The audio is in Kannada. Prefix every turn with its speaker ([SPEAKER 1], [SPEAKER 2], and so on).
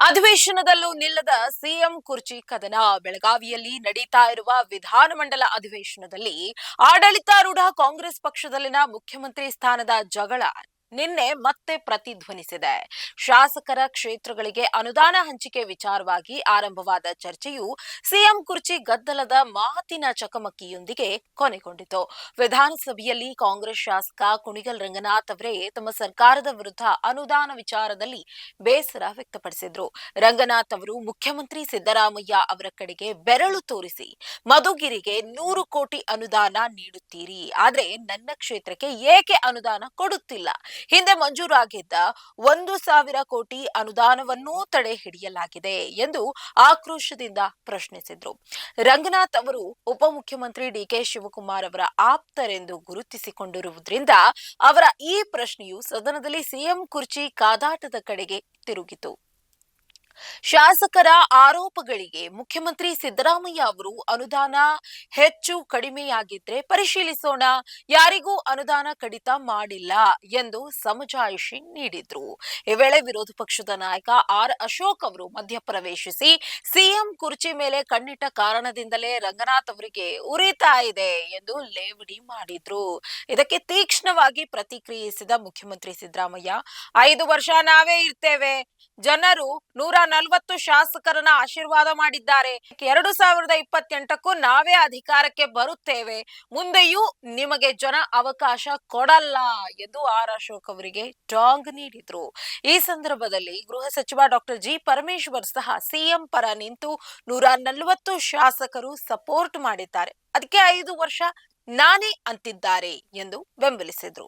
[SPEAKER 1] ಅಧಿವೇಶನದಲ್ಲೂ ನಿಲ್ಲದ ಸಿಎಂ ಕುರ್ಚಿ ಕದನ. ಬೆಳಗಾವಿಯಲ್ಲಿ ನಡೀತಾ ಇರುವ ವಿಧಾನಮಂಡಲ ಅಧಿವೇಶನದಲ್ಲಿ ಆಡಳಿತಾರೂಢ ಕಾಂಗ್ರೆಸ್ ಪಕ್ಷದಲ್ಲಿನ ಮುಖ್ಯಮಂತ್ರಿ ಸ್ಥಾನದ ಜಗಳ ನಿನ್ನೆ ಮತ್ತೆ ಪ್ರತಿಧ್ವನಿಸಿದೆ. ಶಾಸಕರ ಕ್ಷೇತ್ರಗಳಿಗೆ ಅನುದಾನ ಹಂಚಿಕೆ ವಿಚಾರವಾಗಿ ಆರಂಭವಾದ ಚರ್ಚೆಯು ಸಿಎಂ ಕುರ್ಚಿ ಗದ್ದಲದ ಮಾತಿನ ಚಕಮಕಿಯೊಂದಿಗೆ ಕೊನೆಗೊಂಡಿತು. ವಿಧಾನಸಭೆಯಲ್ಲಿ ಕಾಂಗ್ರೆಸ್ ಶಾಸಕ ಕುಣಿಗಲ್ ರಂಗನಾಥ್ ಅವರೇ ತಮ್ಮ ಸರ್ಕಾರದ ವಿರುದ್ಧ ಅನುದಾನ ವಿಚಾರದಲ್ಲಿ ಬೇಸರ ವ್ಯಕ್ತಪಡಿಸಿದ್ರು. ರಂಗನಾಥ್ ಅವರು ಮುಖ್ಯಮಂತ್ರಿ ಸಿದ್ದರಾಮಯ್ಯ ಅವರ ಕಡೆಗೆ ಬೆರಳು ತೋರಿಸಿ, ಮಧುಗಿರಿಗೆ ನೂರು ಕೋಟಿ ಅನುದಾನ ನೀಡುತ್ತೀರಿ. ಆದ್ರೆ ನನ್ನ ಕ್ಷೇತ್ರಕ್ಕೆ ಏಕೆ ಅನುದಾನ ಕೊಡುತ್ತಿಲ್ಲ? ಹಿಂದೆ ಮಂಜೂರಾಗಿದ್ದ ಒಂದು ಸಾವಿರ ಕೋಟಿ ಅನುದಾನವನ್ನೂ ತಡೆ ಹಿಡಿಯಲಾಗಿದೆ ಎಂದು ಆಕ್ರೋಶದಿಂದ ಪ್ರಶ್ನಿಸಿದ್ರು. ರಂಗನಾಥ್ ಅವರು ಉಪಮುಖ್ಯಮಂತ್ರಿ ಡಿಕೆ ಶಿವಕುಮಾರ್ ಅವರ ಆಪ್ತರೆಂದು ಗುರುತಿಸಿಕೊಂಡಿರುವುದರಿಂದ ಅವರ ಈ ಪ್ರಶ್ನೆಯು ಸದನದಲ್ಲಿ ಸಿಎಂ ಕುರ್ಚಿ ಕಾದಾಟದ ಕಡೆಗೆ ತಿರುಗಿತು. ಶಾಸಕರ ಆರೋಪಗಳಿಗೆ ಮುಖ್ಯಮಂತ್ರಿ ಸಿದ್ದರಾಮಯ್ಯ ಅವರು ಅನುದಾನ ಹೆಚ್ಚು ಕಡಿಮೆಯಾಗಿದ್ರೆ ಪರಿಶೀಲಿಸೋಣ, ಯಾರಿಗೂ ಅನುದಾನ ಕಡಿತ ಮಾಡಿಲ್ಲ ಎಂದು ಸಮಜಾಯಿಷಿ ನೀಡಿದ್ರು. ಈ ವೇಳೆ ವಿರೋಧ ಪಕ್ಷದ ನಾಯಕ ಆರ್ ಅಶೋಕ್ ಅವರು ಮಧ್ಯಪ್ರವೇಶಿಸಿ ಸಿಎಂ ಕುರ್ಚಿ ಮೇಲೆ ಕಣ್ಣಿಟ್ಟ ಕಾರಣದಿಂದಲೇ ರಂಗನಾಥ್ ಅವರಿಗೆ ಉರಿತಾ ಇದೆ ಎಂದು ಲೇವಡಿ ಮಾಡಿದ್ರು. ಇದಕ್ಕೆ ತೀಕ್ಷ್ಣವಾಗಿ ಪ್ರತಿಕ್ರಿಯಿಸಿದ ಮುಖ್ಯಮಂತ್ರಿ ಸಿದ್ದರಾಮಯ್ಯ, ಐದು ವರ್ಷ ನಾವೇ ಇರ್ತೇವೆ. ಜನರು ನೂರ ನಲವತ್ತು ಶಾಸಕರನ್ನ ಆಶೀರ್ವಾದ ಮಾಡಿದ್ದಾರೆ. ಎರಡು ಸಾವಿರದ ಇಪ್ಪತ್ತೆಂಟಕ್ಕೂ ನಾವೇ ಅಧಿಕಾರಕ್ಕೆ ಬರುತ್ತೇವೆ. ಮುಂದೆಯೂ ನಿಮಗೆ ಜನ ಅವಕಾಶ ಕೊಡಲ್ಲ ಎಂದು ಆರ್ ಅಶೋಕ್ ಅವರಿಗೆ ಟಾಂಗ್ ನೀಡಿದ್ರು. ಈ ಸಂದರ್ಭದಲ್ಲಿ ಗೃಹ ಸಚಿವ ಡಾಕ್ಟರ್ ಜಿ ಪರಮೇಶ್ವರ್ ಸಹ ಸಿಎಂ ಪರ ನಿಂತು ನೂರ ನಲವತ್ತು ಶಾಸಕರು ಸಪೋರ್ಟ್ ಮಾಡಿದ್ದಾರೆ. ಅದಕ್ಕೆ ಐದು ವರ್ಷ ನಾನೇ ಅಂತಿದ್ದಾರೆ ಎಂದು ಬೆಂಬಲಿಸಿದ್ರು.